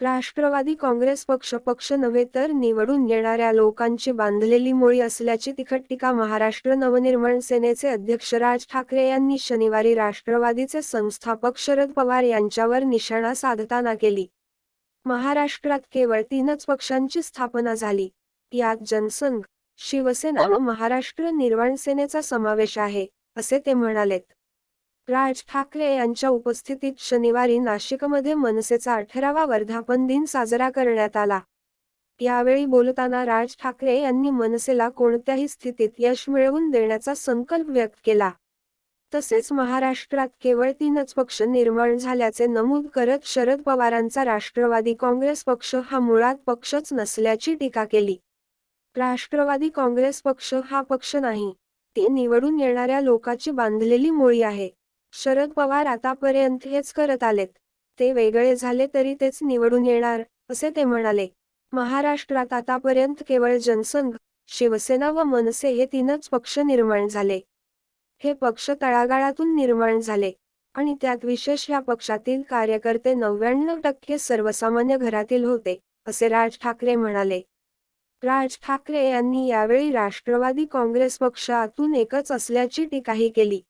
राष्ट्रवादी काँग्रेस पक्ष पक्ष नव्हे तर निवडून येणाऱ्या लोकांची बांधलेली मुळी असल्याची तिखट टीका महाराष्ट्र नवनिर्माण सेनेचे अध्यक्ष राज ठाकरे यांनी शनिवारी राष्ट्रवादीचे संस्थापक शरद पवार यांच्यावर निशाणा साधताना केली. महाराष्ट्रात केवळ तीनच पक्षांची स्थापना झाली. यात जनसंघ शिवसेना व महाराष्ट्र निर्माण सेनेचा समावेश आहे असे ते म्हणालेत. राज ठाकरे यांच्या उपस्थितीत शनिवारी नाशिकमध्ये मनसेचा अठरावा वर्धापन दिन साजरा करण्यात आला. यावेळी बोलताना राज ठाकरे यांनी मनसेला कोणत्याही स्थितीत यश मिळवून देण्याचा संकल्प व्यक्त केला. तसेच महाराष्ट्रात केवळ तीनच पक्ष निर्माण झाल्याचे नमूद करत शरद पवारांचा राष्ट्रवादी काँग्रेस पक्ष हा मुळात पक्षच नसल्याची टीका केली. राष्ट्रवादी काँग्रेस पक्ष हा पक्ष नाही ते निवडून येणाऱ्या लोकाची बांधलेली मुळी आहे. शरद पवार आतापर्यंत हेच करत आलेत. ते वेगळे झाले तरी तेच निवडून येणार असे ते म्हणाले. महाराष्ट्रात आतापर्यंत केवळ जनसंघ शिवसेना व मनसे हे तीनच पक्ष निर्माण झाले. हे पक्ष तळागाळातून निर्माण झाले आणि त्यात विशेष या पक्षातील कार्यकर्ते नव्याण्णव टक्के सर्वसामान्य घरातील होते असे राज ठाकरे म्हणाले. राज ठाकरे यांनी यावेळी राष्ट्रवादी काँग्रेस पक्षातून एकच असल्याची टीकाही केली.